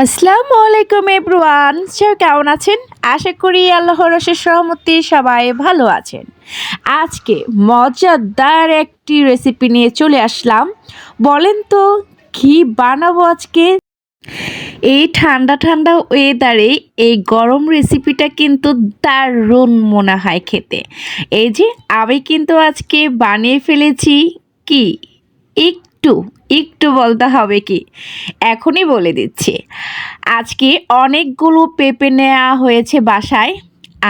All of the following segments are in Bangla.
আসসালামু আলাইকুম এভরিওয়ান। স্যার কেমন আছেন? আশা করি আল্লাহর রসের সহমতি সবাই ভালো আছেন। আজকে মজাদার একটি রেসিপি নিয়ে চলে আসলাম। বলেন তো, কি বানাবো আজকে? এই ঠান্ডা ঠান্ডা ওয়েদারে এই গরম রেসিপিটা কিন্তু দারুণ মনে হয় খেতে। এই যে, আমি কিন্তু আজকে বানিয়ে ফেলেছি কি? একটু একটু বলতে হবে কি? এখনই বলে দিচ্ছি। আজকে অনেকগুলো পেঁপে নেওয়া হয়েছে বাসায়,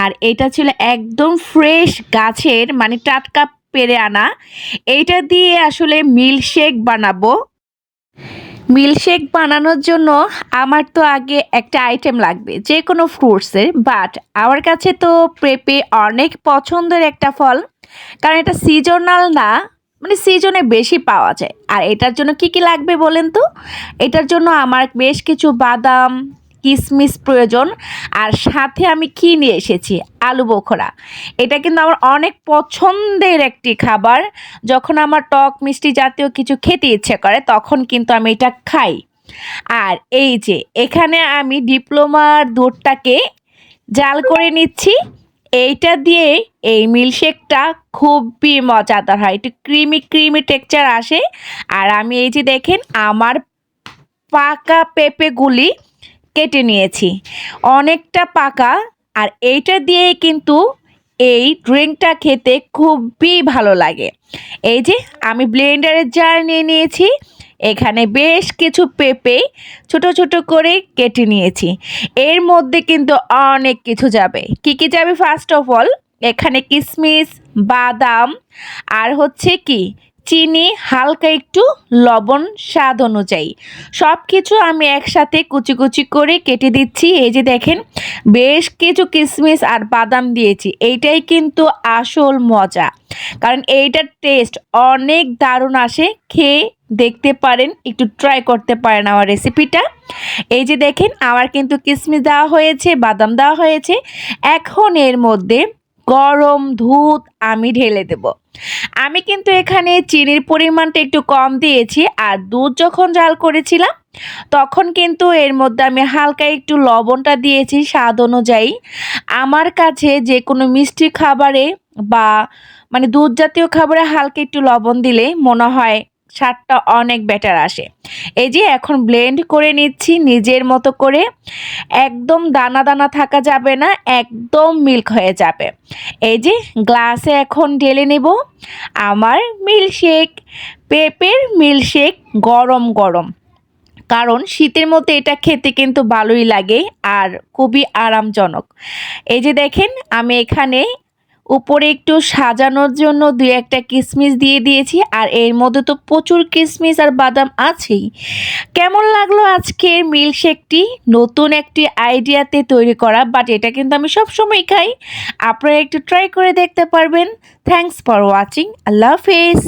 আর এটা ছিল একদম ফ্রেশ গাছের মানে টাটকা পেরে আনা। এইটা দিয়ে আসলে মিল্কশেক বানাবো। মিল্কশেক বানানোর জন্য আমার তো আগে একটা আইটেম লাগবে যে কোনো ফ্রুটসের বাট আমার কাছে তো পেঁপে অনেক পছন্দের একটা ফল। কারণ এটা সিজনাল না মানে সিজনে বেশি পাওয়া যায়। আর এটার জন্য কি কি লাগবে বলেন তো? এটার জন্য আমার বেশ কিছু বাদাম কিশমিশ প্রয়োজন। আর সাথে আমি কি নিয়ে এসেছি? আলু বোখরা এটা কিন্তু আমার অনেক পছন্দের একটি খাবার। যখন আমার টক মিষ্টি জাতীয় কিছু খেতে ইচ্ছে করে, তখন কিন্তু আমি এটা খাই। আর এই যে, এখানে আমি ডিপ্লোমার দুধটাকে জাল করে নিচ্ছি। এইটা দিয়ে এই মিল্কশেকটা খুবই মজাদার হয়। একটু ক্রিমি ক্রিমি টেক্সচার আসে। আর আমি এই যে দেখেন, আমার পাকা পেঁপেগুলি কেটে নিয়েছি। অনেকটা পাকা। আর এইটা দিয়ে কিন্তু এই ড্রিঙ্কটা খেতে খুবই ভালো লাগে। এই যে আমি ব্লেন্ডারের জার নিয়ে নিয়েছি। এখানে বেশ কিছু পেঁপে ছোট ছোট করে কেটে নিয়েছি। এর মধ্যে কিন্তু অনেক কিছু যাবে। কি কি যাবে? ফার্স্ট অফ অল এখানে কিশমিশ বাদাম আর হচ্ছে কি? চিনি, হালকা একটু লবণ, স্বাদ অনুযায়ী। সব কিছু আমি একসাথে কুচি কুচি করে কেটে দিচ্ছি। এই যে দেখেন, বেশ কিছু কিশমিশ আর বাদাম দিয়েছি। এইটাই কিন্তু আসল মজা। কারণ এইটার টেস্ট অনেক দারুণ আসে, খেয়ে দেখতে পারেন, একটু ট্রাই করতে পারেন আমার রেসিপিটা এই যে দেখেন, আমার কিন্তু কিশমিশ দেওয়া হয়েছে, বাদাম দেওয়া হয়েছে। এখন এর মধ্যে গরম দুধ আমি ঢেলে দেব। আমি কিন্তু এখানে চিনির পরিমাণটা একটু কম দিয়েছি, আর দুধ যখন জাল করেছিলাম, তখন কিন্তু এর মধ্যে আমি হালকা একটু লবণটা দিয়েছি স্বাদ অনুযায়ী। আমার কাছে যে কোনো মিষ্টি খাবারে বা মানে দুধ জাতীয় খাবারে হালকা একটু লবণ দিলে মনে হয় স্বাদটা অনেক বেটার আসে। এই যে এখন ব্লেন্ড করে নিচ্ছি নিজের মতো করে, একদম দানা দানা থাকা যাবে না, একদম মিল্ক হয়ে যাবে। এই যে গ্লাসে এখন ঢেলে নেব, আমার মিল্কশেক পেঁপের মিল্কশেক গরম গরম। কারণ শীতের মধ্যে এটা খেতে কিন্তু ভালোই লাগে আর খুবই আরামজনক। এই যে দেখেন, আমি এখানে উপরে একটু সাজানোর জন্য দুই একটা কিশমিশ দিয়ে দিয়েছি, আর এর মধ্যে তো প্রচুর কিশমিশ আর বাদাম আছেই। কেমন লাগল আজকের মিল্কশেকটি? নতুন একটি আইডিয়াতে তৈরি করা বাট এটা কিন্তু আমি সব সময় খাই। আপনারা একটু ট্রাই করে দেখতে পারবেন। থ্যাংকস ফর ওয়াচিং আল্লাহ হাফেজ।